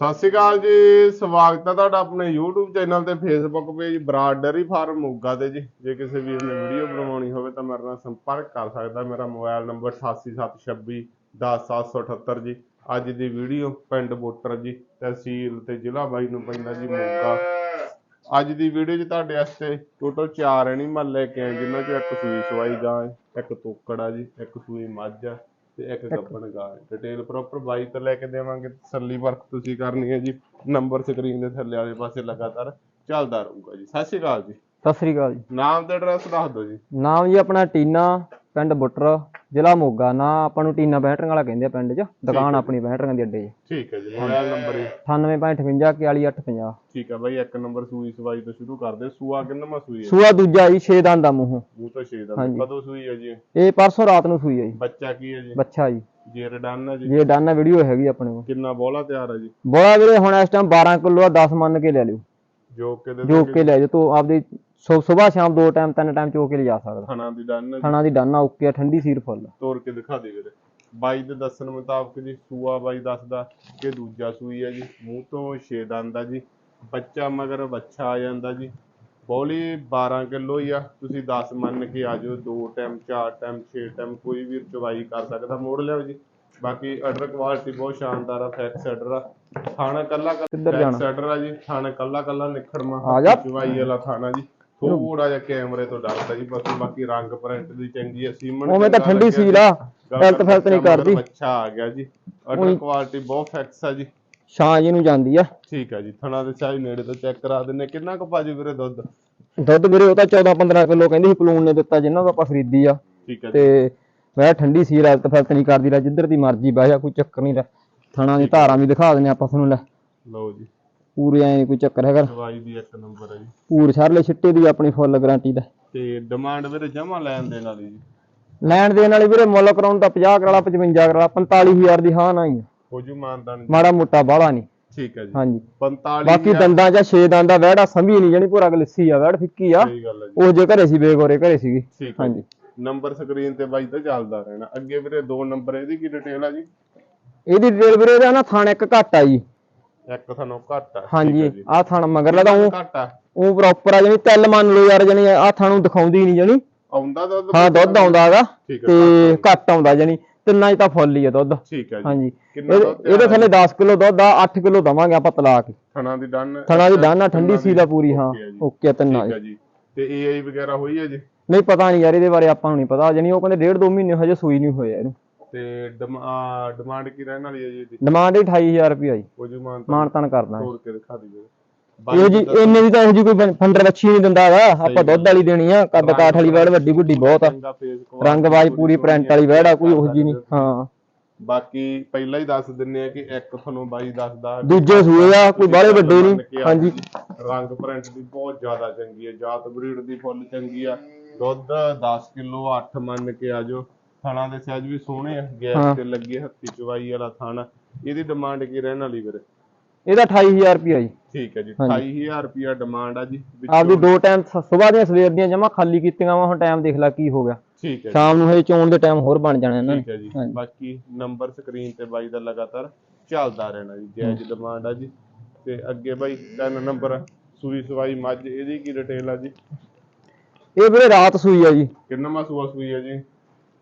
ਸਤਿ ਸ਼੍ਰੀ ਅਕਾਲ ਜੀ, ਸਵਾਗਤ ਹੈ ਤੁਹਾਡਾ ਆਪਣੇ YouTube ਚੈਨਲ ਤੇ, Facebook page Brar dairy farm Moga ਤੇ ਜੀ। ਜੇ ਕਿਸੇ ਵੀਰ ਨੇ ਵੀਡੀਓ ਬਣਾਉਣੀ ਹੋਵੇ ਤਾਂ ਮੇਰੇ ਨਾਲ ਸੰਪਰਕ ਕਰ ਸਕਦਾ ਮੇਰਾ ਮੋਬਾਈਲ ਨੰਬਰ 8876 10778 ਜੀ। ਅੱਜ ਦੀ ਵੀਡੀਓ ਪਿੰਡ ਬੋਟਰ ਜੀ, ਤਹਿਸੀਲ ਤੇ ਜ਼ਿਲ੍ਹਾ ਬਾਈ ਨੂੰ ਪੈਂਦਾ ਜੀ, ਮੋਗਾ। ਅੱਜ ਦੀ ਵੀਡੀਓ 'ਚ ਤੁਹਾਡੇ ਵਾਸਤੇ ਟੋਟਲ 4 ਐਨੀਮਲ ਲੈ ਕੇ ਆਏ, ਜਿਨ੍ਹਾਂ 'ਚੋਂ ਇੱਕ ਸੂਈ ਸਵਾਈ ਗਾਂ ਇੱਕ ਤੋਕੜ ਆ ਜੀ, ਇੱਕ ਸੂਈ ਮੱਝ ਆ ਤੇ ਇੱਕ ਗੱਬਣ ਗਾਂ ਡਿਟੇਲ ਪ੍ਰੋਪਰ ਬਾਈ ਤੋਂ ਲੈ ਕੇ ਦੇਵਾਂਗੇ। ਤਸੱਲੀ ਵਰਕ ਤੁਸੀਂ ਕਰਨੀ ਹੈ ਜੀ। ਨੰਬਰ ਸਕਰੀਨ ਦੇ ਥੱਲੇ ਵਾਲੇ ਪਾਸੇ ਲਗਾਤਾਰ ਚੱਲਦਾ ਰਹੂਗਾ ਜੀ। ਸਤਿ ਸ਼੍ਰੀ ਅਕਾਲ ਜੀ। ਸਤਿ ਸ੍ਰੀ ਅਕਾਲ ਜੀ। ਨਾਮ ਤੇ ਐਡਰੈਸ ਦੱਸ ਦਿਓ ਜੀ। ਨਾਮ ਜੀ ਆਪਣਾ ਟੀਨਾ। ਪਿੰਡ ਬੁੱਟਰ ਜ਼ਿਲ੍ਹਾ ਮੋਗਾ ਨਾ ਆਪਾਂ ਨੂੰ ਟੀਨਾ ਬੈਟਰੀਆਂ ਵਾਲਾ ਕਹਿੰਦੇ ਆ ਪਿੰਡ 'ਚ ਦੁਕਾਨ ਆਪਣੀ ਬੈਟਰੀਆਂ ਦੀ ਅੱਡੇ 'ਚ। ਠੀਕ ਹੈ ਜੀ ਮੋਬਾਈਲ ਨੰਬਰ ਜੀ। 9858 41850 ਠੀਕ ਹੈ ਬਾਈ ਇੱਕ ਨੰਬਰ ਸੂਈ ਸਵਾਈ ਤੋਂ ਸ਼ੁਰੂ ਕਰਦੇ। ਸੂਆ ਕਿੰਨਾ ਸੂਈ ਹੈ? ਸੂਆ ਦੂਜਾ ਜੀ 6 ਦੰਦ ਦਾ ਮੂੰਹ। ਮੂੰਹ ਤੋਂ ਛੇ ਦਾ ਹਾਂਜੀ। ਕਦੋਂ ਸੂਈ ਹੈ ਜੀ? ਇਹ ਪਰਸੋਂ ਰਾਤ ਨੂੰ ਸੂਈ ਹੈ ਜੀ। ਬੱਚਾ ਕੀ ਹੈ ਜੀ? ਬੱਚਾ ਜੀ। ਜੇਰ ਡਨ ਹੈ ਜੀ? ਜੇ ਡਨ ਵੀਡੀਓ ਹੈਗੀ ਆਪਣੇ ਕੋਲ। ਕਿੰਨਾ ਬੋਲਾ ਤਿਆਰ ਹੈ ਜੀ? ਬੋਲਾ ਵੀਰੇ ਹੁਣ ਇਸ ਟਾਈਮ 12 ਕਿਲੋ ਆ 10 ਮੰਨ ਕੇ ਲੈ ਲਿਓ। ਜੋ ਕਿ ਦੇ ਜੋ ਕੇ ਲੈ ਜਾ ਤੂੰ ਆਪਦੀ ਸਵੇਰ ਸ਼ਾਮ ਦੋ ਟਾਈਮ ਤਿੰਨ ਟਾਈਮ ਚੋ ਕੇ ਲਿਜਾ ਸਕਦਾ। ਥਣਾ ਦੀ ਡਨ ਥਣਾ ਦੀ ਡਨ ਓਕੇ ਆ ਠੰਡੀ ਸੀਰ ਫੁੱਲ। ਤੋੜ ਕੇ ਦਿਖਾ ਦੇ ਵੀਰੇ। ਬਾਈ ਦੇ ਦੱਸਣ ਮੁਤਾਬਕ ਜੀ ਸੂਆ ਬਾਈ ਦੱਸਦਾ ਕਿ ਦੂਜਾ ਸੂਈ ਹੈ ਜੀ ਮੂੰਹ ਤੋਂ ਛੇ ਦੰਦ ਆ ਜੀ ਬੱਚਾ ਮਗਰ ਬੱਚਾ ਆ ਜਾਂਦਾ ਜੀ। ਬੋਲੀ 12 ਕਿਲੋ ਹੀ ਆ ਤੁਸੀਂ 10 ਮੰਨ ਕੇ ਆ ਜਾਓ ਦੋ ਟਾਈਮ ਚਾਰ ਟਾਈਮ ਛੇ ਟਾਈਮ ਕੋਈ ਵੀ ਚਵਾਈ ਕਰ ਸਕਦਾ ਮੋੜ ਲਿਓ ਜੀ। ਬਾਕੀ ਆਰਡਰ ਕੁਆਲਿਟੀ ਬਹੁਤ ਸ਼ਾਨਦਾਰ ਆ ਫੈਕਸ ਆਰਡਰ ਆ। ਖਾਣਾ ਕੱਲਾ ਕਿੱਧਰ ਕੱਲਾ ਜਾਣਾ? ਫੈਕਸ ਆਰਡਰ ਆ ਜੀ ਖਾਣਾ ਕੱਲਾ ਕੱਲਾ ਨਿਖੜਮਾ ਆ ਜਾ। ਚਵਾਈ ਵਾਲਾ ਖਾਣਾ ਜੀ। ਥੋੜਾ ਜਿਹਾ ਕੈਮਰੇ ਤੋਂ ਡਰਦਾ ਜੀ ਬਾਕੀ ਬਾਕੀ ਰੰਗ ਪ੍ਰਿੰਟ ਦੀ ਚੰਗੀ ਆ ਸੀਮਨ ਉਵੇਂ ਤਾਂ ਠੰਡੀ ਸੀਲ ਆ ਹੈਲਥ ਫੈਲਥ ਨਹੀਂ ਕਰਦੀ। ਅੱਛਾ ਆ ਗਿਆ ਜੀ। ਆਰਡਰ ਕੁਆਲਿਟੀ ਬਹੁਤ ਫੈਕਸ ਆ ਜੀ। ਛਾਂ ਜੀ ਨੂੰ ਜਾਂਦੀ ਆ। ਠੀਕ ਆ ਜੀ ਥਣਾ ਦੇ ਸਾਈ ਨੇੜੇ ਤੋਂ ਚੈੱਕ ਕਰਾ ਦਿੰਨੇ ਕਿੰਨਾ ਕੁ ਪਾਜੂ ਵੀਰੇ ਦੁੱਧ? ਦੁੱਧ ਵੀਰੇ ਉਹ ਤਾਂ 14 15 ਕਿਲੋ ਕਹਿੰਦੇ ਸੀ ਪਲੂਨ ਨੇ ਦਿੱਤਾ ਜਿੰਨਾਂ ਤੋਂ ਆਪਾਂ ਖਰੀਦੀ ਆ। ਠੀਕ ਆ ਤੇ ਮੈਂ ਠੰਡੀ ਸੀ ਰਾਤ ਫੈਲਤ ਨਹੀਂ ਕਰਦੀ ਰਾ ਜਿੱਧਰ ਦੀ ਮਰਜ਼ੀ ਬਹਿ ਜਾ ਕੋਈ ਚੱਕਰ ਨਹੀਂ ਰਾ ਥਣਾ ਦੀ ਧਾਰਾਂ ਵੀ ਦਿਖਾ ਦਿੰਨੇ ਆਪਾਂ ਤੁਹਾਨੂੰ ਲੈ। ਲਓ ਜੀ। ਪੂਰੇ ਐ ਕੋਈ ਚੱਕਰ ਹੈਗਾ ਦਵਾਈ ਦੀ ਇੱਕ ਨੰਬਰ ਹੈ ਜੀ। ਪੂਰ ਛਰਲੇ ਛਿੱਟੇ ਦੀ ਆਪਣੀ ਫੁੱਲ ਗਾਰੰਟੀ ਦਾ। ਤੇ ਡਿਮਾਂਡ ਵੀਰੇ ਜਮਾ ਲੈਣ ਦੇਣ ਵਾਲੀ ਜੀ। ਲੈਣ ਦੇਣ ਵਾਲੀ ਵੀਰੇ ਮੁੱਲ ਕਰਾਉਣ ਦਾ 50 ਕਰਾਲਾ 55 ਕਰਾਲਾ 45000 ਦੀ ਹਾਂ ਨਾ ਹੀ। ਹੋ ਜੂ ਮਾਨਦਾਨ ਮਾੜਾ ਮੋਟਾ ਬਾਹਲਾ ਨਹੀਂ। ਠੀਕ ਹੈ ਜੀ। ਹਾਂਜੀ। 45 ਬਾਕੀ ਦੰਦਾਂ ਜਾਂ 6 ਦੰਦਾਂ ਵਹਿੜਾ ਸੰਭੀ ਨਹੀਂ ਜਣੀ ਪੂਰਾ ਗਲਿੱਸੀ ਆ ਵਹਿੜ ਫਿੱਕੀ ਆ। ਉਹ ਜੇ ਘਰੇ ਸੀ ਬੇਗੋਰੇ ਘਰੇ ਸੀਗੀ। ਠੀਕ ਹੈ ਜੀ। ਨੰਬਰ ਸਕਰੀਨ ਤੇ ਬਾਈ ਤਾਂ ਚੱਲਦਾ ਰਹਿਣਾ। ਅੱਗੇ ਵੀਰੇ ਦੋ ਨੰਬਰ ਇਹਦੀ ਕੀ ਡਿਟੇਲ ਆ ਜੀ? ਇਹਦੀ ਡਿਟੇਲ ਵੀਰੇ ਦਾ ਨਾ ਥਾਣ ਇੱਕ ਘੱਟ ਆ ਜੀ। ਇੱਕ ਤੁਹਾਨੂੰ ਘੱਟ ਆ ਹਾਂਜੀ ਆਹ ਥਾਣ ਮਗਰਲਾ ਤਾਂ ਉਹ ਘੱਟ ਆ। ਉਹ ਪ੍ਰੋਪਰ ਆ ਜਣੀ ਤਿਲ ਮੰਨ ਲਓ ਯਾਰ ਜਣੀ ਆਹ ਥਾਣੂ ਦਿਖਾਉਂਦੀ ਨਹੀਂ ਜਣੀ। ਆਉਂਦਾ ਦੁੱਧ ਹਾਂ ਦੁੱਧ ਆਉਂਦਾ ਹੈਗਾ ਤੇ ਘੱਟ ਆਉਂਦਾ ਜਣੀ ਤਿੰਨਾਂ 'ਚ ਤਾਂ ਫੁੱਲ ਹੀ ਆ ਦੁੱਧ। ਠੀਕ ਹੈ ਜੀ। ਹਾਂਜੀ। ਇਹਦੇ ਥੱਲੇ 10 ਕਿਲੋ ਦੁੱਧ ਆ 8 ਕਿਲੋ ਦਵਾਂਗੇ ਆਪਾਂ ਤਲਾ ਕੇ ਥਣਾ ਦੀ ਡਨ ਥਣਾ ਦੀ ਦਾਨਾ ਠੰਡੀ ਸੀ ਦਾ ਪੂਰੀ ਹਾਂ। ਆ। ਓਕੇ ਆ ਤਿੰਨਾਂ ਜੀ। ਤੇ ਏਆਈ ਵਗੈਰਾ ਹੋਈ ਹੈ ਜੀ? ਨਹੀਂ ਪਤਾ ਨਹੀਂ ਯਾਰ ਇਹਦੇ ਬਾਰੇ ਆਪਾਂ ਨੂੰ ਨਹੀਂ ਪਤਾ ਜਣੀ ਉਹ ਕਹਿੰਦੇ ਡੇਢ ਦੋ ਮਹੀਨੇ ਹਜੇ ਸੂਈ ਨਹੀਂ ਹੋਇਆ ਇਹਨੂੰ। ਤੇ ਡਿਮਾਂਡ ਕੀ ਰਹਿਣ ਵਾਲੀ ਹੈ ਜੀ ਇਹਦੀ? ਡਿਮਾਂਡ ਹੀ 28000 ਰੁਪਏ ਜੀ। ਉਹ ਜੀ ਮਾਨ ਮਾਨ ਤਾਨ ਕਰਦਾ। ਤੋੜ ਕੇ ਦਿਖਾ ਦਿਓ। ਇਹ ਜੀ ਇੰਨੇ ਦੀ ਤਾਂ ਇਹੋ ਜੀ ਕੋਈ ਫੰਡਰ ਵੱਛੀ ਨਹੀਂ ਦਿੰਦਾ ਹੈਗਾ। ਆਪਾਂ ਦੁੱਧ ਵਾਲੀ ਦੇਣੀ ਆ ਕੱਦ ਕਾਠ ਵਾਲੀ ਵੜ ਵੱਡੀ ਗੁੱਡੀ ਬਹੁਤ ਆ। ਰੰਗਬਾਜ਼ ਪੂਰੀ ਪ੍ਰਿੰਟ ਵਾਲੀ ਵੜ ਆ ਕੋਈ ਉਹ ਜੀ ਨਹੀਂ। ਹਾਂ। ਬਾਕੀ ਪਹਿਲਾਂ ਹੀ ਦੱਸ ਦਿੰਨੇ ਆ ਕਿ ਇੱਕ ਤੁਹਾਨੂੰ ਬਾਈ ਦੱਸਦਾ। ਦੂਜੇ ਸੂਏ ਆ ਕੋਈ ਬਾਹਲੇ ਵੱਡੇ ਨਹੀਂ। ਹਾਂਜੀ। ਰੰਗ ਪ੍ਰਿੰਟ ਦੀ ਬਹੁਤ ਜ਼ਿਆਦਾ ਚੰਗੀ ਹੈ ਜਾਤ ਬਰੀਡ ਦੀ ਫੁੱਲ ਚੰਗੀ ਆ। ਦੁੱਧ 10 ਕਿਲੋ 8 ਮੰਨ ਕੇ ਆ ਜਾਓ। ਥਾਣਾ ਦੇ ਸਾਈਜ਼ ਵੀ ਸੋਹਣੇ ਆ। ਗੈਸ ਤੇ ਲੱਗੇ ਹੱਥੀ ਚਵਾਈ ਵਾਲਾ ਥਾਣਾ ਇਹਦੀ ਡਿਮਾਂਡ ਕੀ ਰਹਿਣ ਵਾਲੀ ਵੀਰੇ? ਇਹਦਾ 28000 ਰੁਪਏ ਜੀ। ਠੀਕ ਹੈ ਜੀ ਹਾਂਜੀ। 28000 ਰੁਪਿਆ ਡਿਮਾਂਡ ਆ ਜੀ ਆਪਦੀ ਦੋ ਟਾਈਮ ਸਵੇਰ ਦੀਆਂ ਸਵੇਰ ਦੀਆਂ ਜਮਾ ਖਾਲੀ ਕੀਤੀਆਂ ਵਾ ਹੁਣ ਟਾਈਮ ਦੇਖ ਲੈ ਕੀ ਹੋ ਗਿਆ। ਠੀਕ ਹੈ ਸ਼ਾਮ ਨੂੰ ਹਜੇ ਚੋਣ ਦੇ ਟਾਈਮ ਹੋਰ ਬਣ ਜਾਣਾ ਇਹਨਾਂ ਨੇ। ਠੀਕ ਹੈ ਜੀ। ਬਾਕੀ ਨੰਬਰ ਸਕਰੀਨ ਤੇ ਬਾਈ ਦਾ ਲਗਾਤਾਰ ਚੱਲਦਾ ਰਹਿਣਾ ਜੀ ਜਾਇਜ਼ ਡਿਮਾਂਡ ਆ ਜੀ। ਤੇ ਅੱਗੇ ਬਾਈ ਤਿੰਨ ਨੰਬਰ ਸੂਈ ਸਵਾਈ ਮੱਝ ਇਹਦੀ ਕੀ ਡਿਟੇਲ ਆ ਜੀ? ਇਹ ਵੀਰੇ ਰਾਤ ਸੂਈ ਆ ਜੀ। ਕਿੰਨਾ ਸੂਆ ਸੂਈ ਆ ਜੀ?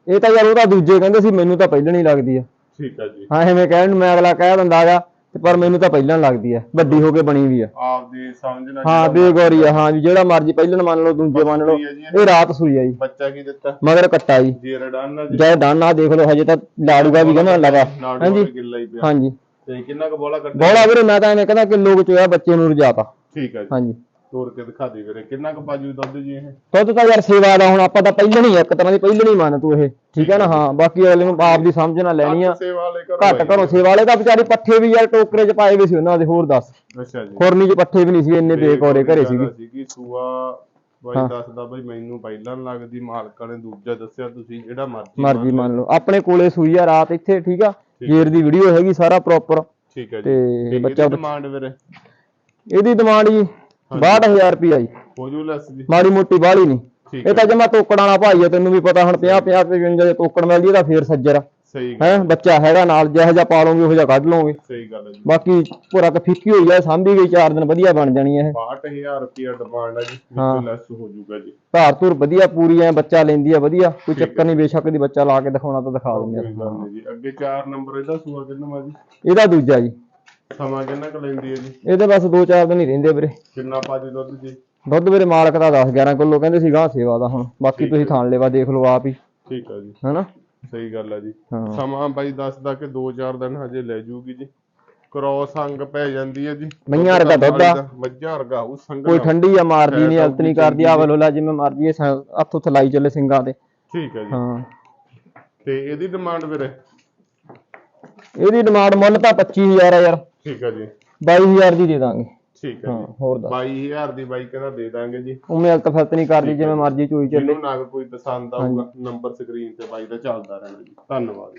ਇਹ ਤਾਂ ਯਾਰ ਉਹਦਾ ਦੂਜੇ ਕਹਿੰਦੇ ਸੀ ਮੈਨੂੰ ਤਾਂ ਪਹਿਲਾਂ ਹੀ ਲੱਗਦੀ ਆ। ਠੀਕ ਆ ਜੀ। ਹਾਂ ਐਵੇਂ ਕਹਿਣ ਮੈਂ ਅਗਲਾ ਕਹਿ ਦਿੰਦਾ ਤੇ ਪਰ ਮੈਨੂੰ ਤਾਂ ਪਹਿਲਾਂ ਲੱਗਦੀ ਆ ਵੱਡੀ ਹੋ ਕੇ ਬਣੀ ਵੀ ਆ। ਆਪਦੀ ਸਮਝ ਨਾਲ ਹਾਂ ਬੇਗੌਰੀ ਆ ਹਾਂ ਜੀ ਜਿਹੜਾ ਮਰਜ਼ੀ ਪਹਿਲਾਂ ਮੰਨ ਲਓ ਦੂਜੇ ਮੰਨ ਲਓ ਜੀ ਇਹ ਰਾਤ ਸੂਈ ਆ ਜੀ। ਬੱਚਾ ਕੀ ਦਿੱਤਾ? ਮਗਰ ਕੱਟਾ ਜੀ। ਜੇਰ ਡਨ ਆ ਜੀ। ਜੈ ਦਾਨਾ ਦੇਖ ਲਓ ਹਜੇ ਤਾਂ ਲਾੜੂਗਾ ਵੀ ਕਹਿੰਦਾ ਨਾਲ ਹਾਂਜੀ। ਹਾਂਜੀ। ਤੇ ਕਿੰਨਾ ਕੁ ਬੋਲਾ ਕੱਟਿਆ? ਬੋਲਾ ਵੀਰੇ ਮੈਂ ਤਾਂ ਐਵੇਂ ਕਹਿੰਦਾ ਕੁ ਚੋਇਆ ਬੱਚੇ ਨੂੰ ਰਜਾਤਾ। ਠੀਕ ਆ ਜੀ। ਹਾਂਜੀ। ਤੋੜ ਕੇ ਦਿਖਾ ਦੇ ਵੀਰੇ। ਕਿੰਨਾ ਕੁ ਪਾਜੂ ਦੁੱਧ ਜੀ ਇਹ? ਦੁੱਧ ਤਾਂ ਯਾਰ ਸੇਵਾ ਦਾ ਹੁਣ ਆਪਾਂ ਤਾਂ ਪਹਿਲਾਂ ਨਹੀਂ ਇੱਕ ਤਰ੍ਹਾਂ ਦੀ ਪਹਿਲਾਂ ਨਹੀਂ ਮੰਨ ਤੂੰ ਇਹ। ਠੀਕ ਹੈ ਨਾ? ਹਾਂ ਬਾਕੀ ਅਗਲੇ ਨੂੰ ਆਪ ਦੀ ਸਮਝ ਨਾਲ ਲੈਣੀ ਆ। ਸੇਵਾ ਵਾਲੇ ਕਰੋ ਘੱਟ ਘਰੋਂ ਸੇਵਾ ਵਾਲੇ ਤਾਂ ਵਿਚਾਰੀ ਪੱਠੇ ਵੀ ਯਾਰ ਟੋਕਰੇ 'ਚ ਪਾਏ ਵੀ ਸੀ ਉਹਨਾਂ ਦੇ ਹੋਰ ਦੱਸ। ਅੱਛਾ ਜੀ। ਖੁਰਨੀ 'ਚ ਪੱਠੇ ਵੀ ਨਹੀਂ ਸੀ ਇੰਨੇ ਬੇਕੌਰੇ ਘਰੇ ਸੀਗੇ। ਸੀਗੀ ਸੂਆ ਬਾਈ ਦੱਸਦਾ ਬਈ ਮੈਨੂੰ ਪਹਿਲਾਂ ਲੱਗਦੀ ਮਾਲਕਾਂ ਨੇ ਦੂਜਾ ਦੱਸਿਆ ਤੁਸੀਂ ਜਿਹੜਾ ਮਰਜ਼ੀ ਮਰਜ਼ੀ ਮੰਨ ਲਓ। ਆਪਣੇ ਕੋਲੇ ਸੂਈ ਆ ਰਾਤ ਇੱਥੇ ਠੀਕ ਆ? ਜੇਰ ਦੀ ਵੀਡੀਓ ਹੈਗੀ ਸਾਰਾ ਪ੍ਰੋਪਰ ਠੀਕ ਹੈ ਜੀ। ਤੇ ਬੱਚਾ ਡਿਮਾਂਡ ਵੀਰੇ? ਇਹਦੀ ਡਿਮਾਂਡ ਜੀ 62000 ਰੁਪਿਆ ਜੀ। ਹੋ ਜੂ ਲੈਸ ਜੀ। ਮਾੜੀ ਮੋਟੀ ਬਾਹਲੀ ਨਹੀਂ ਇਹ ਤਾਂ ਜਮਾ ਤੋਕੜਾਂ ਵਾਲਾ ਭਾਈ ਆ ਤੈਨੂੰ ਵੀ ਪਤਾ ਹੁਣ 50 50 55 ਜੇ ਤੋਕੜ ਮਿਲਦੀ ਇਹਦਾ ਫੇਰ ਸੱਜਰ ਆ। ਸਹੀ ਹੈ ਬੱਚਾ ਹੈਗਾ ਨਾਲ ਜਿਹੋ ਜਿਹਾ ਪਾਲੋਗੇ ਉਹੋ ਜਿਹਾ ਕੱਢ ਲਓਗੇ ਸਹੀ ਗੱਲ ਹੈ ਜੀ। ਬਾਕੀ ਪੂਰਾ ਕ ਫਿੱਕੀ ਹੋਈ ਆ ਸਾਂਭੀ ਗਈ ਚਾਰ ਦਿਨ ਵਧੀਆ ਬਣ ਜਾਣੀ ਹੈ ਇਹ 62000 ਰੁਪਿਆ ਡਿਮਾਂਡ ਹੈ ਜੀ ਹਾਂ। ਵਿੱਚੋਂ ਲੈਸ ਹੋ ਜਾਊਗਾ ਜੀ। ਧਾਰ ਧੁਰ ਵਧੀਆ ਪੂਰੀ ਐ ਬੱਚਾ ਲੈਂਦੀ ਆ ਵਧੀਆ। ਕੋਈ ਚੱਕਰ ਨਹੀਂ ਬੇਸ਼ੱਕ ਦੀ ਬੱਚਾ ਲਾ ਕੇ ਦਿਖਾਉਣਾ ਤਾਂ ਦਿਖਾ ਦਿੰਦੇ ਜੀ। ਅੱਗੇ 4 ਨੰਬਰ ਇਹਦਾ ਸੂਆ ਕਿੰਨਾ ਵਾ ਜੀ? ਇਹਦਾ ਦੂਜਾ ਜੀ। ਸਮਾਂ ਕਿੰਨਾ ਕੁ ਲੈਂਦੀ ਹੈ ਜੀ? ਇਹਦੇ ਬਸ 2-4 ਦਿਨ ਹੀ ਰਹਿੰਦੇ ਵੀਰੇ। ਕਿੰਨਾ ਪਾ ਦੇ ਦੁੱਧ ਜੀ? ਦੁੱਧ ਵੀਰੇ ਮਾਲਕ ਦਾ 10-11 ਕਿਲੋ ਕਹਿੰਦੇ ਸੀ ਗਾਂ ਸੇਵਾ ਦਾ ਹੁਣ। ਬਾਕੀ ਤੁਸੀਂ ਥਾਣ ਲੈਵਾ ਦੇਖ ਲਓ ਆਪ ਹੀ। ਠੀਕ ਆ ਜੀ। ਹਨਾ? ਸਹੀ ਗੱਲ ਹੈ ਜੀ। ਹਾਂ। ਸਮਾਂ ਬਾਈ ਦੱਸਦਾ ਕਿ 2-4 ਦਿਨ ਹਜੇ ਲੈ ਜੂਗੀ ਜੀ। ਕ੍ਰੋਸ ਅੰਗ ਪੈ ਜਾਂਦੀ ਹੈ ਜੀ। ਮਈਆਂ ਵਰਗਾ ਦੁੱਧ ਆ। ਮੱਝਾਂ ਵਰਗਾ ਉਹ ਸੰਗ ਕੋਈ ਠੰਡੀ ਆ ਮਾਰਦੀ ਨਹੀਂ ਕੋਈ ਕਰਦੀ ਆ ਵਲੋਲਾ ਜਿਵੇਂ ਇਹ ਸ- ਹੱਥ ਉੱਥੇ ਲਾਈ ਚੱਲੇ ਸਿੰਗਾਂ ਤੇ। ਠੀਕ ਹੈ ਜੀ। ਹਾਂ। ਤੇ ਇਹਦੀ ਡਿਮਾਂਡ ਵੀਰੇ? ਇਹਦੀ ਡਿਮਾਂਡ ਮੁੱਲ ਤਾਂ 25000 ਆ ਯਾਰ। ਠੀਕ ਹੈ ਜੀ। 22000 ਦੀ ਦੇ ਦਾਂਗੇ। ਠੀਕ ਹੈ ਹਾਂ ਜੀ। ਹੋਰ ਦੱਸ। 22000 ਦੀ ਬਾਈ ਕਹਿੰਦਾ ਦੇ ਦਾਂਗੇ ਜੀ। ਉਵੇਂ ਹਲਤ ਫਲਤ ਨਹੀਂ ਕਰਦੀ ਜਿਵੇਂ ਮਰਜ਼ੀ ਚੋਈ ਚੱਲੇ। ਜਿਹਨੂੰ ਨਾ ਕੋਈ ਪਸੰਦ ਆਊਗਾ ਨੰਬਰ ਸਕਰੀਨ ਤੇ ਬਾਈ ਦਾ ਚੱਲਦਾ ਰਹਿਣਾ ਜੀ। ਧੰਨਵਾਦ